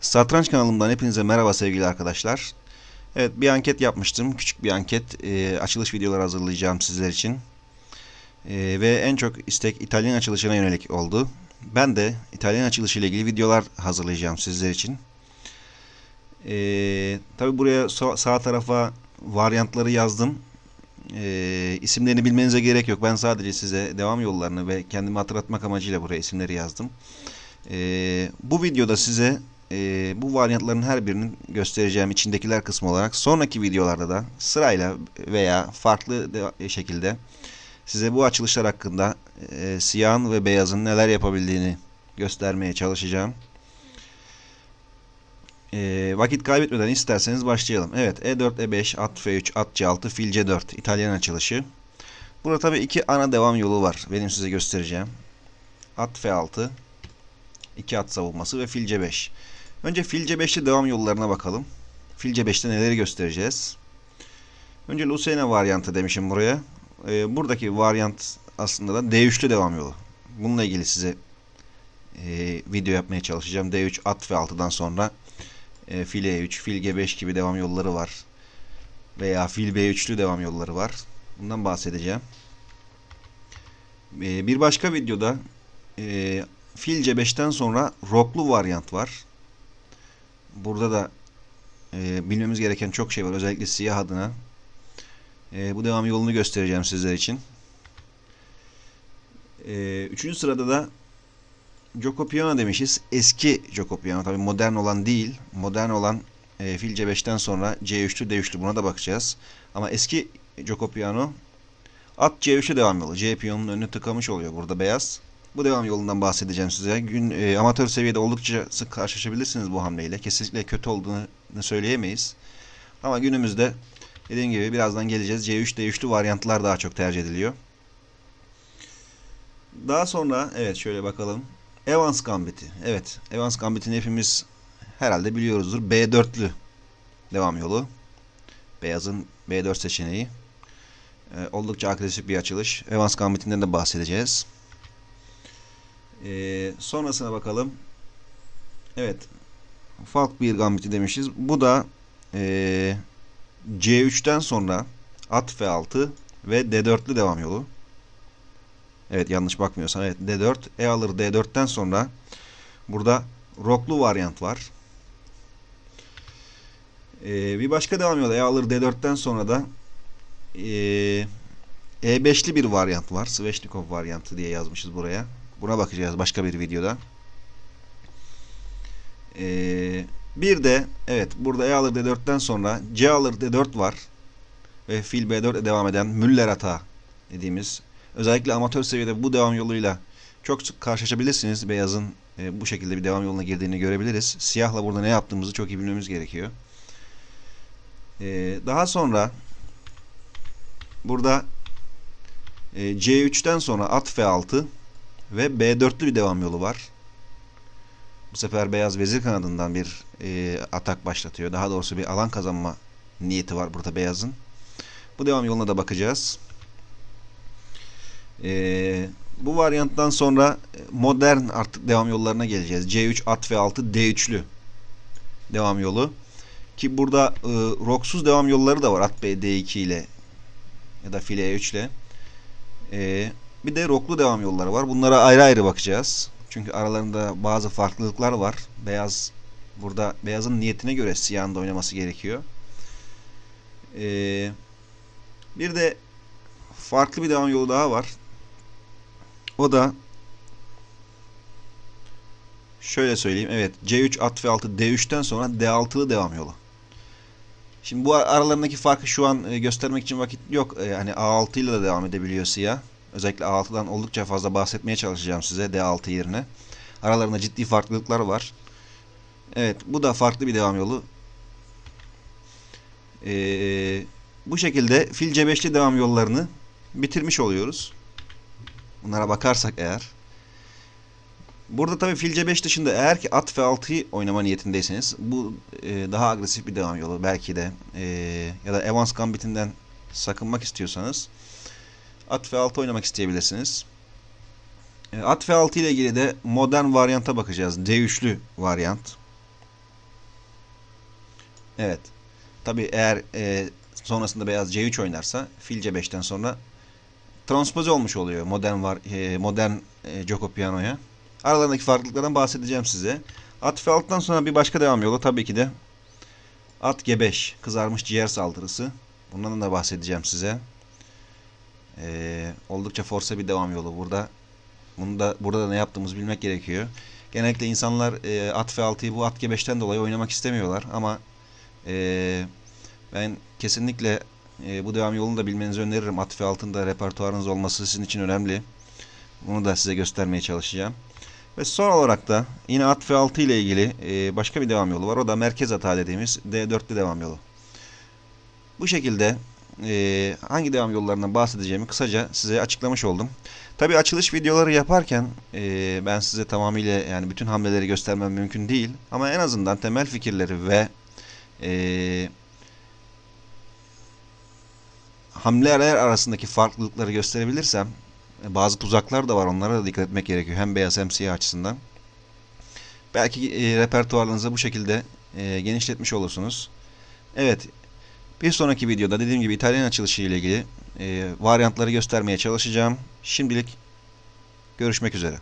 Satranç kanalımdan hepinize merhaba sevgili arkadaşlar. Evet bir anket yapmıştım. Küçük bir anket. Ee, açılış videoları hazırlayacağım sizler için. Ee, ve en çok istek İtalyan açılışına yönelik oldu. Ben de İtalyan açılışı ile ilgili videolar hazırlayacağım sizler için. Ee, Tabi buraya so- sağ tarafa varyantları yazdım. Ee, isimlerini bilmenize gerek yok. Ben sadece size devam yollarını ve kendimi hatırlatmak amacıyla buraya isimleri yazdım. Ee, bu videoda size e, bu varyantların her birinin göstereceğim içindekiler kısmı olarak sonraki videolarda da sırayla veya farklı de- şekilde size bu açılışlar hakkında e, siyahın ve beyazın neler yapabildiğini göstermeye çalışacağım. E, vakit kaybetmeden isterseniz başlayalım. Evet E4, E5, at F3, at C6, fil C4 İtalyan açılışı. Burada tabii iki ana devam yolu var. Benim size göstereceğim. At F6, 2 at savunması ve fil C5. Önce fil C5'te devam yollarına bakalım. Fil C5'te neleri göstereceğiz? Önce Lucena varyantı demişim buraya. Ee, buradaki varyant aslında da D3'lü devam yolu. Bununla ilgili size e, video yapmaya çalışacağım. D3 at F6'dan sonra e, fil E3, fil G5 gibi devam yolları var. Veya fil B3'lü devam yolları var. Bundan bahsedeceğim. E, bir başka videoda e, fil C5'ten sonra roklu varyant var. Burada da e, bilmemiz gereken çok şey var. Özellikle siyah adına. E, bu devam yolunu göstereceğim sizler için. E, üçüncü sırada da Joko Piano demişiz. Eski Joko Piano. Tabii modern olan değil. Modern olan e, fil C5'ten sonra C3'lü D3'lü buna da bakacağız. Ama eski Joko Piano at C3'e devam yolu. C piyonunun önünü tıkamış oluyor burada beyaz. Bu devam yolundan bahsedeceğim size. Gün e, amatör seviyede oldukça sık karşılaşabilirsiniz bu hamleyle. Kesinlikle kötü olduğunu söyleyemeyiz. Ama günümüzde dediğim gibi birazdan geleceğiz. C3 D3'lü varyantlar daha çok tercih ediliyor. Daha sonra evet şöyle bakalım. Evans Gambit'i. Evet, Evans Gambit'ini hepimiz herhalde biliyoruzdur. B4'lü devam yolu. Beyazın B4 seçeneği. Ee, oldukça agresif bir açılış. Evans Gambit'inden de bahsedeceğiz. Ee, sonrasına bakalım. Evet. Falk bir gambiti demişiz. Bu da ee, C3'ten sonra at F6 ve D4'lü devam yolu. Evet yanlış bakmıyorsam. Evet D4. E alır D4'ten sonra burada roklu varyant var. Ee, bir başka devam yolu E alır D4'ten sonra da ee, E5'li bir varyant var. Sveshnikov varyantı diye yazmışız buraya. Buna bakacağız başka bir videoda. Ee, bir de evet burada E alır D4'ten sonra C alır D4 var. Ve fil B4'e devam eden Müller hata dediğimiz özellikle amatör seviyede bu devam yoluyla çok sık karşılaşabilirsiniz. Beyazın e, bu şekilde bir devam yoluna girdiğini görebiliriz. Siyahla burada ne yaptığımızı çok iyi bilmemiz gerekiyor. Ee, daha sonra burada e, C3'ten sonra at F6 ve B4'lü bir devam yolu var. Bu sefer beyaz vezir kanadından bir e, atak başlatıyor. Daha doğrusu bir alan kazanma niyeti var burada beyazın. Bu devam yoluna da bakacağız. E, bu varyanttan sonra modern artık devam yollarına geleceğiz. C3 at F6 D3'lü devam yolu. Ki burada e, roksuz devam yolları da var. At B D2 ile ya da file E3 ile. E, bir de roklu devam yolları var. Bunlara ayrı ayrı bakacağız. Çünkü aralarında bazı farklılıklar var. Beyaz burada beyazın niyetine göre siyahın da oynaması gerekiyor. Ee, bir de farklı bir devam yolu daha var. O da şöyle söyleyeyim. Evet C3 at F6 D3'ten sonra D6'lı devam yolu. Şimdi bu aralarındaki farkı şu an e, göstermek için vakit yok. E, hani A6 ile de devam edebiliyor siyah. Özellikle A6'dan oldukça fazla bahsetmeye çalışacağım size D6 yerine. Aralarında ciddi farklılıklar var. Evet bu da farklı bir devam yolu. Ee, bu şekilde fil C5'li devam yollarını bitirmiş oluyoruz. Bunlara bakarsak eğer. Burada tabii fil C5 dışında eğer ki at F6'yı oynama niyetindeyseniz bu e, daha agresif bir devam yolu belki de e, ya da Evans Gambit'inden sakınmak istiyorsanız at F6 oynamak isteyebilirsiniz. E, At F6 ile ilgili de modern varyanta bakacağız. D3'lü varyant. Evet. Tabi eğer e, sonrasında beyaz C3 oynarsa fil C5'ten sonra transpoze olmuş oluyor modern var e, modern e, Joko Piano'ya. Aralarındaki farklılıklardan bahsedeceğim size. At F6'dan sonra bir başka devam yolu tabii ki de At G5 kızarmış ciğer saldırısı. Bundan da bahsedeceğim size. Ee, oldukça force bir devam yolu burada. Bunu da burada da ne yaptığımızı bilmek gerekiyor. Genellikle insanlar e, at F6'yı bu at G5'ten dolayı oynamak istemiyorlar ama e, ben kesinlikle e, bu devam yolunu da bilmenizi öneririm. At F6'ın da repertuarınız olması sizin için önemli. Bunu da size göstermeye çalışacağım. Ve son olarak da yine at F6 ile ilgili e, başka bir devam yolu var. O da merkez hata dediğimiz D4'lü devam yolu. Bu şekilde e, hangi devam yollarından bahsedeceğimi kısaca size açıklamış oldum. Tabi açılış videoları yaparken e, ben size tamamıyla yani bütün hamleleri göstermem mümkün değil. Ama en azından temel fikirleri ve e, hamleler arasındaki farklılıkları gösterebilirsem e, bazı tuzaklar da var onlara da dikkat etmek gerekiyor hem beyaz hem siyah açısından. Belki e, repertuarınızı bu şekilde e, genişletmiş olursunuz. Evet bir sonraki videoda dediğim gibi İtalyan açılışı ile ilgili e, varyantları göstermeye çalışacağım. Şimdilik görüşmek üzere.